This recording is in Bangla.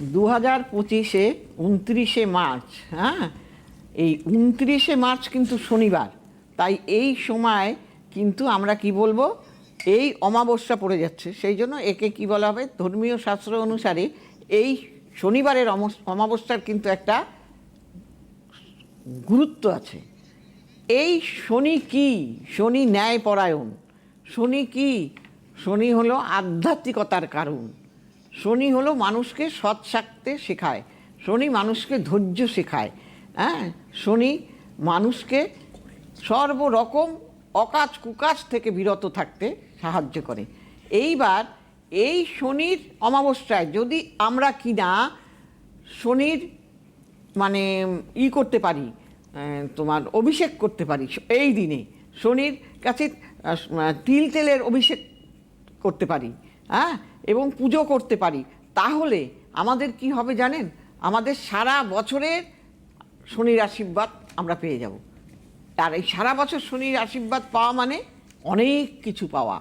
দু হাজার পঁচিশে উনত্রিশে মার্চ হ্যাঁ? এই উনত্রিশে মার্চ কিন্তু শনিবার। তাই এই সময় কিন্তু আমরা কি বলব? এই অমাবস্যা পড়ে যাচ্ছে। সেই জন্য একে কি বলা হবে? ধর্মীয় শাস্ত্র অনুসারে এই শনিবারের অমাবস্যার কিন্তু একটা গুরুত্ব আছে। এই শনি কি? শনি ন্যায়পরায়ণ। শনি কি? শনি হলো আধ্যাত্মিকতার কারণ। শনি হলো মানুষকে সৎ থাকতে শেখায়। শনি মানুষকে ধৈর্য শেখায়। হ্যাঁ? শনি মানুষকে সর্বরকম অকাজ কুকাজ থেকে বিরত থাকতে সাহায্য করে। এইবার এই শনির অমাবস্যায় যদি আমরা কিনা শনির মানে ই করতে পারি তোমার অভিষেক করতে পারি এই দিনে শনির কাছে তিল তেলের অভিষেক করতে পারি। হ্যাঁ? এবং পুজো করতে পারি। তাহলে আমাদের কি হবে জানেন? আমাদের সারা বছরের শনির আশীর্বাদ আমরা পেয়ে যাব। আর এই সারা বছর শনির আশীর্বাদ পাওয়া মানে অনেক কিছু পাওয়া।